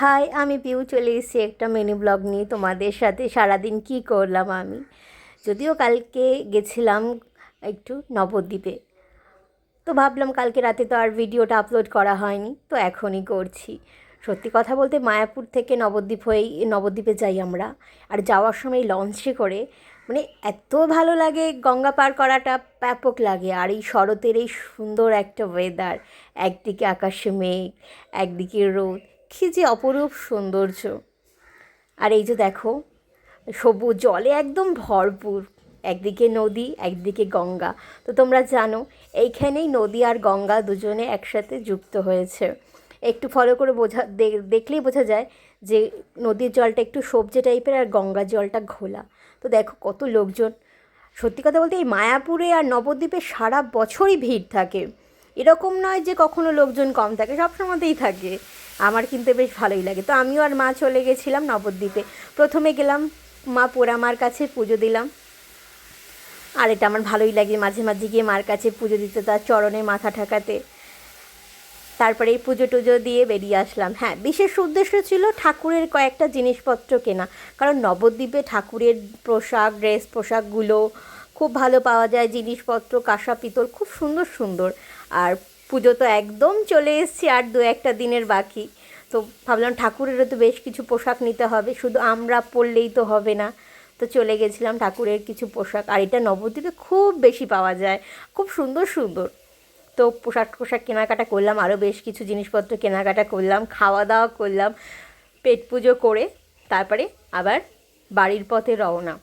High, আমি পিউ চলে এসেছি একটা মিনি ব্লগ নিয়ে। তোমাদের সাথে সারাদিন কি করলাম আমি? যদিও কালকে গেছিলাম একটু নবদ্বীপে। তো ভাবলাম কালকে রাতে তো আর ভিডিওটা আপলোড করা হয়নি, তো এখনই করছি। সত্যি কথা বলতে মায়াপুর থেকে নবদ্বীপ হয়েই নবদ্বীপে যাই আমরা। আর যাওয়ার সময় লঞ্চে করে মানে এত ভালো লাগে গঙ্গা পার করাটা, ব্যাপক লাগে। আর এই শরতের এই সুন্দর একটা ওয়েদার একদিকে আকাশে মেঘ, একদিকে রোদ কী যে অপরূপ সৌন্দর্য। আর এই যে দেখো, সবুজ জলে একদম ভরপুর। একদিকে নদী, একদিকে গঙ্গা। তো তোমরা জানো, এইখানেই নদী আর গঙ্গা দুজনে একসাথে যুক্ত হয়েছে। একটু ফলো করে বোঝা দেখলেই বোঝা যায় যে নদীর জলটা একটু সবজি টাইপের আর গঙ্গার জলটা ঘোলা। তো দেখো কত লোকজন। সত্যি কথা বলতে এই মায়াপুরে আর নবদ্বীপে সারা বছরই ভিড় থাকে। এরকম নয় যে কখনো লোকজন কম থাকে সব সময়তেই থাকে। আমার কিন্তু বেশ ভালোই লাগে। তো আমিও আর মা চলে গেছিলাম নবদ্বীপে। প্রথমে গেলাম মা পোড়ামার কাছে পুজো দিলাম। আর এটা আমার ভালোই লাগে, মাঝে মাঝে গিয়ে মার কাছে পুজো দিতে, তার চরণে মাথা ঠেকাতে। তারপরে এই পুজো টুজো দিয়ে বেরিয়ে আসলাম। হ্যাঁ বিশেষ উদ্দেশ্য ছিল ঠাকুরের কয়েকটা জিনিসপত্র কেনা। কারণ নবদ্বীপে ঠাকুরের পোশাক, ড্রেস পোশাকগুলো খুব ভালো পাওয়া যায়, জিনিসপত্র, কাঁসা, পিতল, খুব সুন্দর সুন্দর। আর পুজো তো একদম চলে এসেছি আর দু একটা দিনের বাকি। তো ভাবলাম ঠাকুরেরও তো বেশ কিছু পোশাক নিতে হবে, শুধু আমরা পরলেই তো হবে না। তো চলে গেছিলাম ঠাকুরের কিছু পোশাক, আর এটা নবদ্বীপে খুব বেশি পাওয়া যায়, খুব সুন্দর সুন্দর। তো পোশাক পোশাক কেনাকাটা করলাম, আরও বেশ কিছু জিনিসপত্র কেনাকাটা করলাম খাওয়া দাওয়া করলাম, পেট পুজো করে, তারপরে আবার বাড়ির পথে রওনা।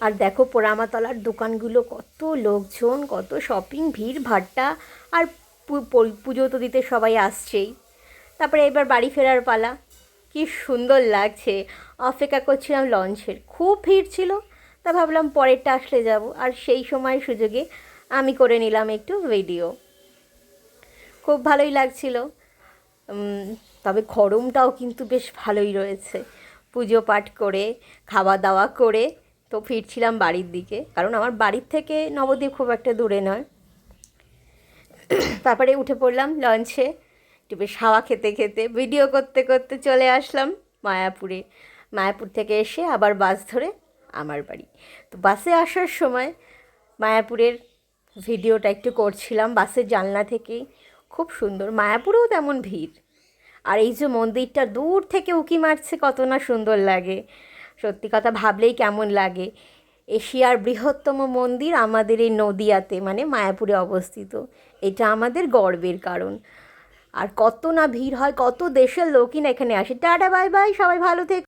আর দেখো পোড়ামাতলার দোকানগুলো কত লোকজন, কত শপিং ভিড়, ভাট্টা, আর পুজো তো দিতে সবাই আসছেই। তারপরে এবার বাড়ি ফেরার পালা। কি সুন্দর লাগছে। অপেক্ষা করছিলাম লঞ্চের। খুব ভিড় ছিল, তা ভাবলাম পরেরটা আসলে যাব। আর সেই সময় সুযোগে আমি করে নিলাম একটু ভিডিও খুব ভালোই লাগছিল। তবে গরমটাও কিন্তু বেশ ভালোই রয়েছে। পুজো পাঠ করে, খাওয়া দাওয়া করে তো ফিরছিলাম বাড়ির দিকে। কারণ আমার বাড়ির থেকে নবদ্বীপ খুব একটা দূরে নয়। তারপরে উঠে পড়লাম লঞ্চে একটু বেশ হাওয়া খেতে খেতে ভিডিও করতে করতে চলে আসলাম মায়াপুরে। মায়াপুর থেকে এসে আবার বাস ধরে আমার বাড়ি। তো বাসে আসার সময় মায়াপুরের ভিডিওটা একটু করছিলাম বাসের জানলা থেকেই। খুব সুন্দর, মায়াপুরেও তেমন ভিড়। আর এই যে মন্দিরটা দূর থেকে উঁকি মারছে কত না সুন্দর লাগে। সত্যি কথা ভাবলেই কেমন লাগে। এশিয়ার বৃহত্তম মন্দির আমাদের এই নদিয়াতে মানে মায়াপুরে অবস্থিত। এটা আমাদের গর্বের কারণ। আর কত না ভিড় হয়, কত দেশের লোকই না এখানে আসে। টাটা, বাই বাই, সবাই ভালো থেকে।